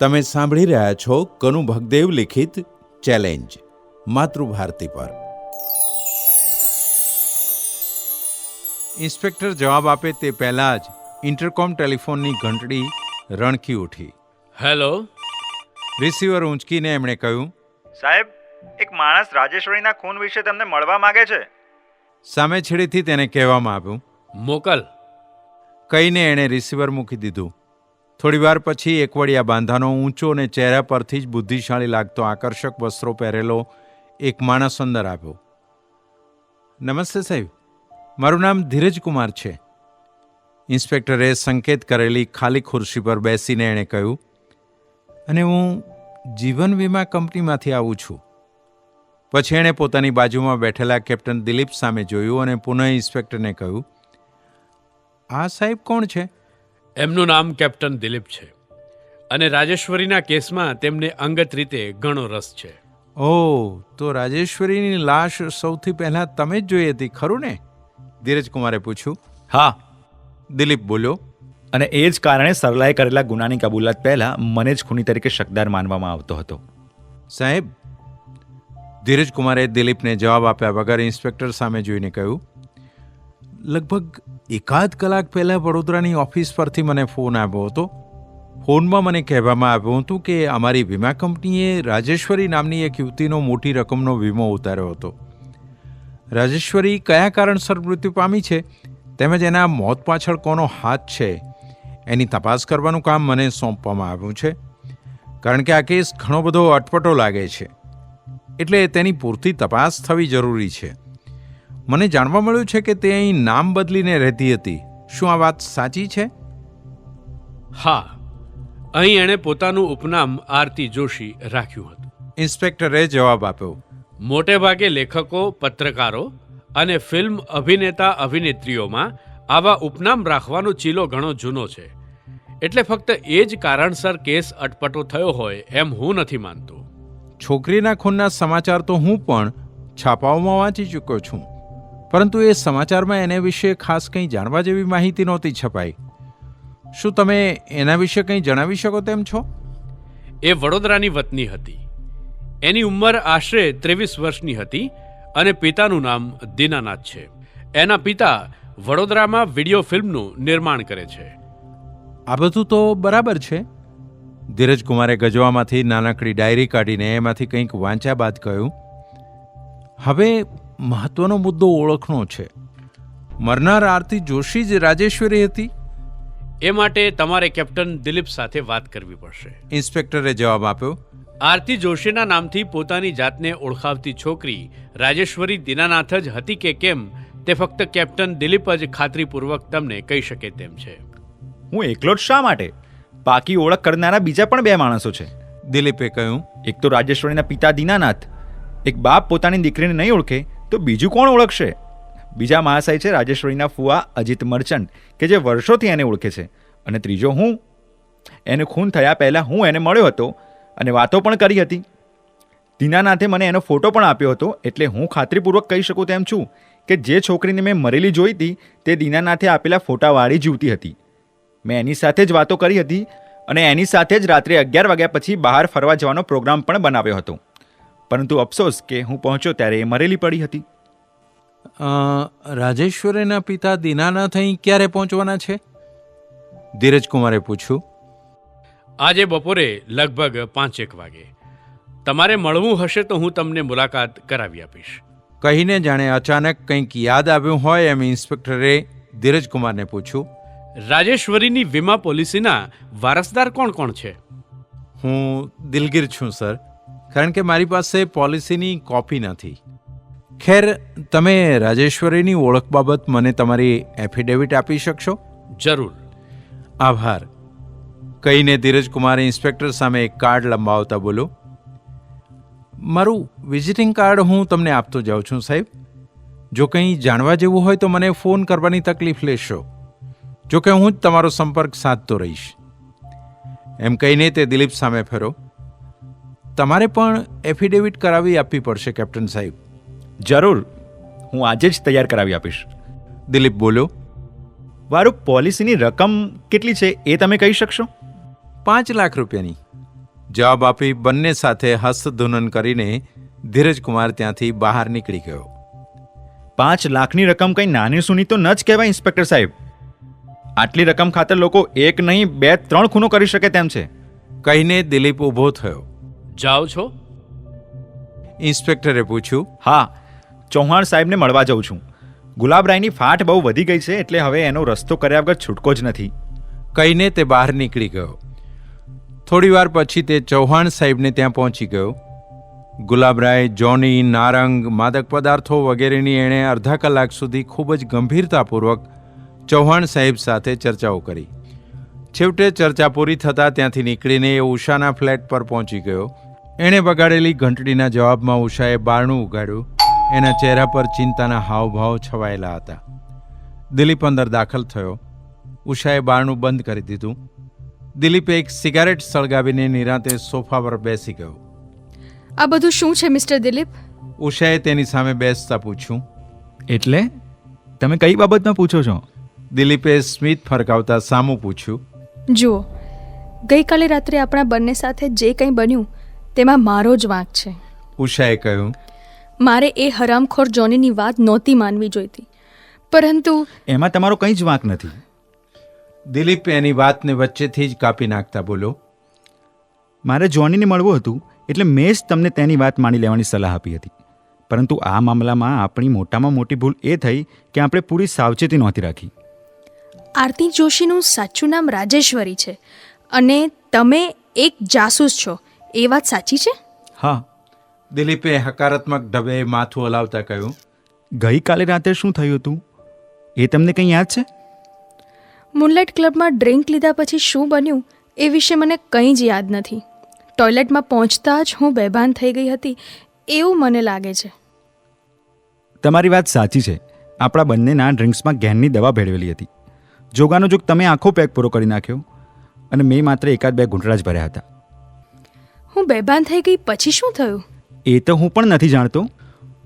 તમે સાંભળી રહ્યા છો કનુ ભગદેવ લિખિત ચેલેન્જ માતૃભારતી પર. ઇન્સ્પેક્ટર જવાબ આપે તે પહેલા જ ઇન્ટરકોમ ટેલિફોનની ઘંટડી રણકી ઉઠી. હેલો? રિસીવર ઊંચકીને એમણે કહ્યું સાહેબ એક માણસ રાજેશ્વરીના ખૂન વિશે તમને મળવા માંગે છે? સામે છેડેથી તેને કહેવામાં આવ્યું મોકલ. કહીને એણે રિસીવર મૂકી દીધું. થોડીવાર પછી એકવડિયા બાંધાનો ઊંચો અને ચહેરા પરથી જ બુદ્ધિશાળી લાગતો આકર્ષક વસ્ત્રો પહેરેલો એક માણસ અંદર આવ્યો. નમસ્તે સાહેબ, મારું નામ ધીરજ કુમાર છે. ઇન્સ્પેક્ટરે સંકેત કરેલી ખાલી ખુરશી પર બેસીને એણે કહ્યું, અને હું જીવન વીમા કંપનીમાંથી આવું છું. પછી એણે પોતાની બાજુમાં બેઠેલા કેપ્ટન દિલીપ સામે જોયું અને પુનઃ ઇન્સ્પેક્ટરને કહ્યું, આ સાહેબ કોણ છે? એમનું નામ કેપ્ટન દિલીપ છે અને રાજેશ્વરીના કેસમાં તેમને અંગત રીતે ઘણો રસ છે. ઓહ તો રાજેશ્વરીની લાશ સૌથી પહેલા તમે જ જોઈ હતી ખરું ને? ધીરજકુમારે પૂછ્યું. હા દિલીપ બોલ્યો. અને એ જ કારણે સરલાએ કરેલા ગુનાની કબૂલાત પહેલા મને જ ખૂની તરીકે શકદાર માનવામાં આવતો હતો. સાહેબ ધીરજકુમારે દિલીપને જવાબ આપ્યા વગર ઇન્સ્પેક્ટર સામે જોઈને કહ્યું લગભગ એકાદ કલાક પહેલાં વડોદરાની ઓફિસ પરથી મને ફોન આવ્યો હતો. ફોનમાં મને કહેવામાં આવ્યું હતું કે અમારી વીમા કંપનીએ રાજેશ્વરી નામની એક યુવતીનો મોટી રકમનો વીમો ઉતાર્યો હતો. રાજેશ્વરી કયા કારણસર મૃત્યુ પામી છે? તેમજ એના મોત પાછળ કોનો હાથ છે? એની તપાસ કરવાનું કામ મને સોંપવામાં આવ્યું છે. કારણ કે આ કેસ ઘણો બધો અટપટો લાગે છે. એટલે તેની પૂરતી તપાસ થવી જરૂરી છે. મને જાણવા મળ્યું છે કે તે અહીં નામ બદલીને રહેતી હતી. શું આ વાત સાચી છે? હા અહીં એણે પોતાનું ઉપનામ આરતી જોશી રાખ્યું હતું. ઇન્સ્પેક્ટરે જવાબ આપ્યો. મોટે ભાગે લેખકો પત્રકારો અને ફિલ્મ અભિનેતા અભિનેત્રીઓમાં આવા ઉપનામ રાખવાનો ચીલો ઘણો જૂનો છે. એટલે ફક્ત એ જ કારણસર કેસ અટપટો થયો હોય એમ હું નથી માનતો. છોકરીના ખૂનના સમાચાર તો હું પણ છાપાઓમાં વાંચી ચૂક્યો છું. પરંતુ એ સમાચારમાં એને વિશે ખાસ કંઈ જાણવા જેવી માહિતી નહોતી છપાઈ. શું તમે એના વિશે કંઈ જણાવી શકો તેમ છો? એ વડોદરાની વતની હતી. એની ઉંમર આશરે ત્રેવીસ વર્ષની હતી અને પિતાનું નામ દીનાનાથ છે. એના પિતા વડોદરામાં વીડિયો ફિલ્મનું નિર્માણ કરે છે. આ બધું તો બરાબર છે. ધીરજ કુમારે ગજવામાંથી નાનકડી ડાયરી કાઢીને એમાંથી કંઈક વાંચ્યા બાદ કહ્યું હવે મહત્વનો મુદ્દો ઓળખનો છે. મરનાર આરતી જોશી જ રાજેશ્વરી હતી? એ માટે તમારે કેપ્ટન દિલીપ સાથે વાત કરવી પડશે. ઇન્સ્પેક્ટરે જવાબ આપ્યો. આરતી જોશીના નામથી પોતાની જાતને ઓળખાવતી છોકરી રાજેશ્વરી દીનાનાથ જ હતી કે કેમ તે ફક્ત કેપ્ટન દિલીપ જ ખાતરીપૂર્વક તમને કહી શકે તેમ છે. હું એકલો જ શા માટે? પાકી ઓળખ કરનારા બીજા પણ બે માણસો છે. દિલીપે કહ્યું. એક તો રાજેશ્વરીના પિતા દીનાનાથ એક બાપ પોતાની દીકરીને નહીં ઓળખે તો બીજું કોણ ઓળખશે? બીજા મહાશય છે રાજેશ્વરીના ફુવા અજીત મર્ચન્ટ, કે જે વર્ષોથી એને ઓળખે છે. અને ત્રીજો હું. એને ખૂન થયા પહેલાં હું એને મળ્યો હતો અને વાતો પણ કરી હતી. દીનાનાથે મને એનો ફોટો પણ આપ્યો હતો, એટલે હું ખાતરીપૂર્વક કહી શકું તેમ છું કે જે છોકરીને મેં મરેલી જોઈ હતી, તે દીનાનાથે આપેલા ફોટાવાળી જીવતી હતી. મેં એની સાથે જ વાતો કરી હતી અને એની સાથે જ રાત્રે અગિયાર વાગ્યા પછી બહાર ફરવા જવાનો પ્રોગ્રામ પણ બનાવ્યો હતો. પરંતુ અફસોસ કે હું પહોંચ્યો ત્યારે એ મરેલી પડી હતી. અ, રાજેશ્વરીના પિતા દિનાનાથ અહીં ક્યારે પહોંચવાના છે? ધીરજકુમારે પૂછ્યું. આજે બપોરે લગભગ પાંચેક વાગે. તમારે મળવું હશે તો હું તમને મુલાકાત કરાવી આપીશ. કહીને જાણે અચાનક કંઈક યાદ આવ્યું હોય એમ ઇન્સ્પેક્ટરે ધીરજકુમારને પૂછ્યું. રાજેશ્વરીની વીમા પોલિસીના વારસદાર કોણ કોણ છે? હું દિલગીર છું સર. કારણ કે મારી પાસે પોલિસીની કોપી નથી. ખેર તમે રાજેશ્વરીની ઓળખ બાબત મને તમારી એફિડેવિટ આપી શકશો? જરૂર. આભાર. કહીને ધીરજ કુમારે ઇન્સ્પેક્ટર સામે એક કાર્ડ લંબાવતા બોલો મારું વિઝિટિંગ કાર્ડ હું તમને આપતો જાઉં છું સાહેબ. જો કંઈ જાણવા જેવું હોય તો મને ફોન કરવાની તકલીફ લેશો. જો કે હું જ તમારો સંપર્ક સાધતો રહીશ. એમ કહીને તે દિલીપ સામે ફેરો. તમારે પણ એફિડેવિટ કરાવી આપવી પડશે કેપ્ટન સાહેબ. જરૂર. હું આજે જ તૈયાર કરાવી આપીશ. દિલીપ બોલ્યો. મારું પોલિસીની રકમ કેટલી છે એ તમે કહી શકશો? પાંચ લાખ રૂપિયાની. જવાબ આપી બંને સાથે હસ્તધૂનન કરીને ધીરજકુમાર ત્યાંથી બહાર નીકળી ગયો. પાંચ લાખની રકમ કંઈ નાની સુની તો ન જ કહેવાય ઇન્સ્પેક્ટર સાહેબ. આટલી રકમ ખાતર લોકો એક નહીં બે ત્રણ ખૂનો કરી શકે તેમ છે. કહીને દિલીપ ઊભો થયો. જાઓ છો? ઇન્સ્પેક્ટરે પૂછ્યું હા ચૌહાણ સાહેબને મળવા જાઉં છું. ગુલાબરાયની ફાટ બહુ વધી ગઈ છે એટલે હવે એનો રસ્તો કર્યા વગર છૂટકો જ નથી. કહીને તે બહાર નીકળી ગયો. થોડીવાર પછી તે ચૌહાણ સાહેબને ત્યાં પહોંચી ગયો. ગુલાબરાય જોની નારંગ માદક પદાર્થો વગેરેની એણે અડધા કલાક સુધી ખૂબ જ ગંભીરતાપૂર્વક ચૌહાણ સાહેબ સાથે ચર્ચાઓ કરી. છેવટે ચર્ચા પૂરી થતાં ત્યાંથી નીકળીને એ ઉષાના ફ્લેટ પર પહોંચી ગયો. એણે વગાડેલી ઘંટડીના જવાબમાં ઉષાએ બારણું ઉગાડ્યું. એના ચહેરા પર ચિંતાના હાવભાવ છવાયેલા હતા. દિલીપ અંદર દાખલ થયો. ઉષાએ બારણું બંધ કરી દીધું. દિલીપે એક સિગારેટ સળગાવીને નિરાંતે સોફા પર બેસી ગયો. આ બધું શું છે મિસ્ટર દિલીપ? ઉષાએ તેની સામે બેસતા પૂછ્યું. એટલે તમે કઈ બાબતમાં પૂછો છો? દિલીપે સ્મિત ફરકાવતા સામું પૂછ્યું. જુઓ ગઈકાલે રાત્રે આપણા બંને સાથે જે કંઈ બન્યું તેમાં મારો જ વાંક છે. ઉષાએ કહ્યું મારે એ હરામખોર જોનીની વાત નહોતી માનવી જોઈતી. પરંતુ એમાં તમારો કંઈ જ વાંક નથી. દિલીપ એની વાતને વચ્ચેથી જ કાપી નાખતા બોલો મારે જોનીને મળવું હતું એટલે મેં જ તમને તેની વાત માની લેવાની સલાહ આપી હતી. પરંતુ આ મામલામાં આપણી મોટામાં મોટી ભૂલ એ થઈ કે આપણે પૂરી સાવચેતી નહોતી રાખી. આરતી જોશીનું સાચું નામ રાજેશ્વરી છે અને તમે એક જાસૂસ છો. એ વાત સાચી છે? હા. દિલીપે હકારાત્મક ઢબે માથું હલાવતા કહ્યું ગઈકાલે રાતે શું થયું હતું? એ તમને કંઈ યાદ છે? મૂનલાઇટ ક્લબમાં ડ્રિંક લીધા પછી શું બન્યું એ વિશે મને કંઈ જ યાદ નથી. ટોયલેટમાં પહોંચતા જ હું બેભાન થઈ ગઈ હતી એવું મને લાગે છે. તમારી વાત સાચી છે. આપણા બંનેના ડ્રિંક્સમાં ગેનની દવા ભેળવેલી હતી. જોગાનો જોગ તમે આખો પેક પૂરો કરી નાખ્યો અને મેં માત્ર એકાદ બે ઘૂંટડા જ ભર્યા હતા. હું બેભાન થઈ ગઈ પછી શું થયું? એ તો હું પણ નથી જાણતો.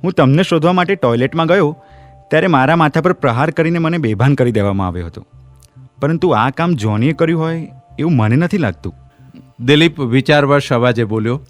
હું તમને શોધવા માટે ટોયલેટમાં ગયો ત્યારે મારા માથા પર પ્રહાર કરીને મને બેભાન કરી દેવામાં આવ્યો હતો. પરંતુ આ કામ જોનીએ કર્યું હોય એવું મને નથી લાગતું. દિલીપ વિચારવશ અવાજે બોલ્યો